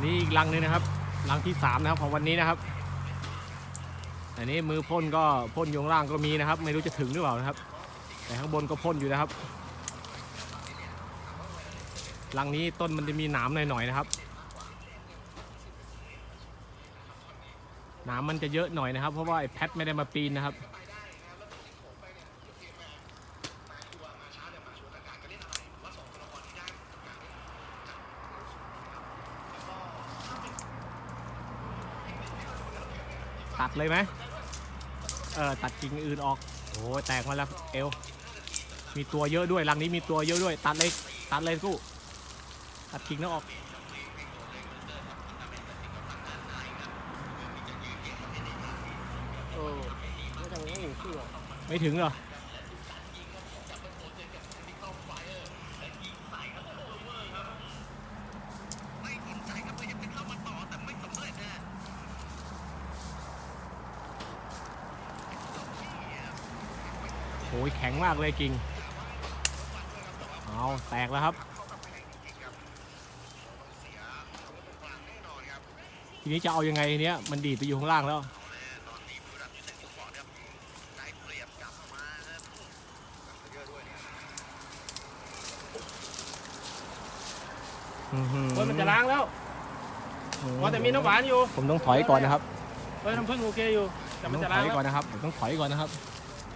นี่อีกลังหนึงนะครับลังที่สามนะครับของวันนี้นะครับ อันนี้มือพ่นก็พ่นยงล่างก็มีนะครับ ไม่รู้จะถึงหรือเปล่านะครับ แต่ข้างบนก็พ่นอยู่นะครับลังนี้ต้นมันจะมีหนามหน่อยๆนะครับหนามมันจะเยอะหน่อยนะครับ เพราะว่าไอ้แพทไม่ได้มาปีนนะครับ ตัดเลยไหมเออตัดกิ่งอื่นออกโอ้ยแตกมาแล้วเอวมีตัวเยอะด้วยรังนี้มีตัวเยอะด้วย ตัดเลยตัดเลยกู้ตัดกิ่งแล้วออกเออไม่ต้องไม่ถึงครึ่งหรอกไม่ถึงเหรอ โอ้ยแข็งมากเลยกิ่งเอาแตกแล้วครับ ทีนี้จะเอายังไงทีเนี้ยมันดีดไปอยู่ข้างล่างแล้วอื้อหือเฮ้ยมันจะล้างแล้วว่าแต่มีน้ำหวานอยู่ ผมต้องถอยก่อนนะครับเฮ้ยน้ำผึ้งโอเคอยู่แต่มันต้จะองถล้างอยแล้วก่อนนะครับผมต้องถอยก่อนนะครับ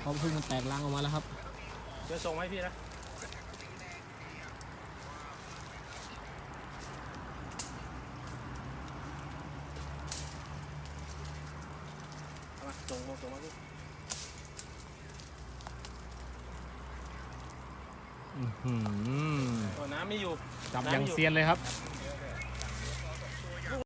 เพราะเพิ่งมันแตกรังออกมาแล้วครับ เดี๋ยวส่งให้พี่นะ เอามาส่งมาส่งมาพี่อื้อหือโอ้น้ำไม่อยู่ จับอย่างเซียนเลยครับ